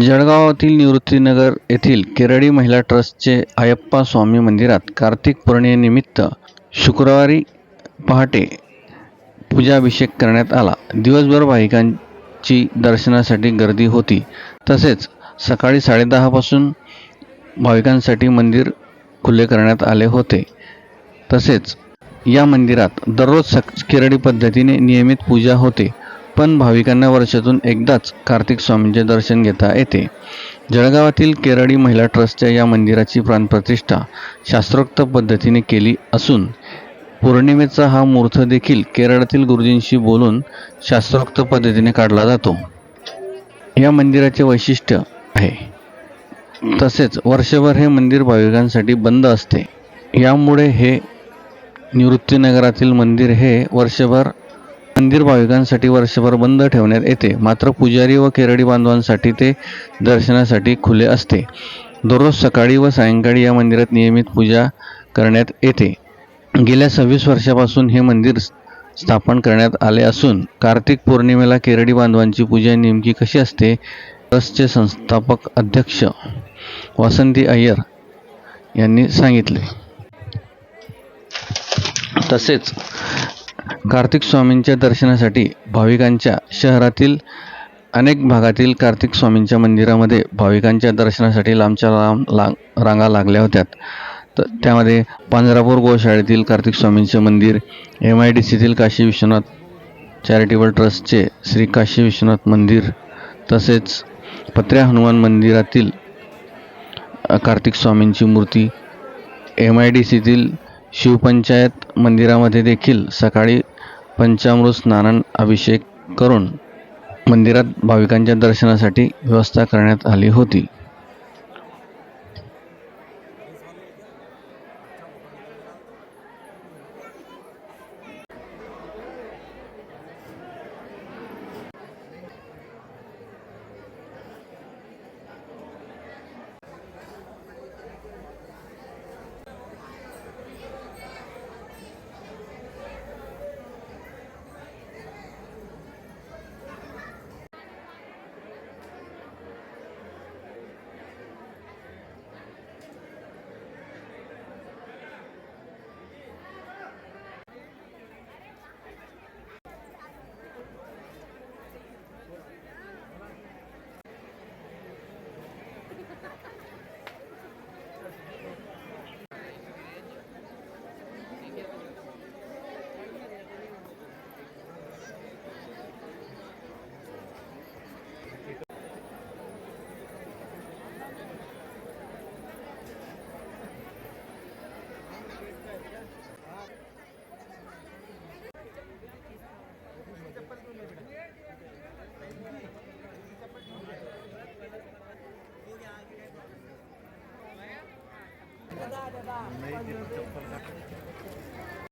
जळगावातील निवृत्तीनगर येथील केरळी महिला ट्रस्टचे अयप्पा स्वामी मंदिरात कार्तिक पौर्णिमेनिमित्त शुक्रवारी पहाटे पूजाभिषेक करण्यात आला. दिवसभर भाविकांची दर्शनासाठी गर्दी होती. तसेच सकाळी साडेदहापासून भाविकांसाठी मंदिर खुले करण्यात आले होते. तसेच या मंदिरात दररोज सक केरळी पद्धतीने नियमित पूजा होते. पण भाविकांना वर्षातून एकदाच कार्तिक स्वामींचे दर्शन घेता येते. जळगावातील केरळी महिला ट्रस्टच्या या मंदिराची प्राणप्रतिष्ठा शास्त्रोक्त पद्धतीने केली असून पौर्णिमेचा हा मुहूर्त देखील केरळातील गुरुजींशी बोलून शास्त्रोक्त पद्धतीने काढला जातो. या मंदिराचे वैशिष्ट्य आहे. तसेच वर्षभर हे मंदिर भाविकांसाठी बंद असते. यामुळे हे निवृत्तीनगरातील मंदिर हे वर्षभर मंदिर भाविकांसाठी वर्षभर बंद ठेवण्यात येते. मात्र पुजारी व केरळी बांधवांसाठी ते दर्शनासाठी खुले असते. दररोज सकाळी व सायंकाळी या मंदिरात नियमित पूजा करण्यात येते. गेल्या सव्वीस वर्षापासून हे मंदिर स्थापन करण्यात आले असून कार्तिक पौर्णिमेला केरळी बांधवांची पूजा नेमकी कशी असते ट्रस्टचे संस्थापक अध्यक्ष वासंती अय्यर यांनी सांगितले. तसेच कार्तिक स्वामींच्या दर्शनासाठी भाविकांच्या शहरातील अनेक भागातील कार्तिक स्वामींच्या मंदिरामध्ये भाविकांच्या दर्शनासाठी लांबच्या लांब रांगा लागल्या होत्या. त्यामध्ये पांजरापूर गोशाळेतील कार्तिक स्वामींचे मंदिर, एम आय डी सीतील काशी विश्वनाथ चॅरिटेबल ट्रस्टचे श्री काशी विश्वनाथ मंदिर तसेच पत्र्या हनुमान मंदिरातील कार्तिक स्वामींची मूर्ती, एम आय डी सीतील शिवपंचायत मंदिरामध्ये देखील सकाळी पंचामृत स्नान अभिषेक करून मंदिरात भाविकांच्या दर्शनासाठी व्यवस्था करण्यात आली होती. नाही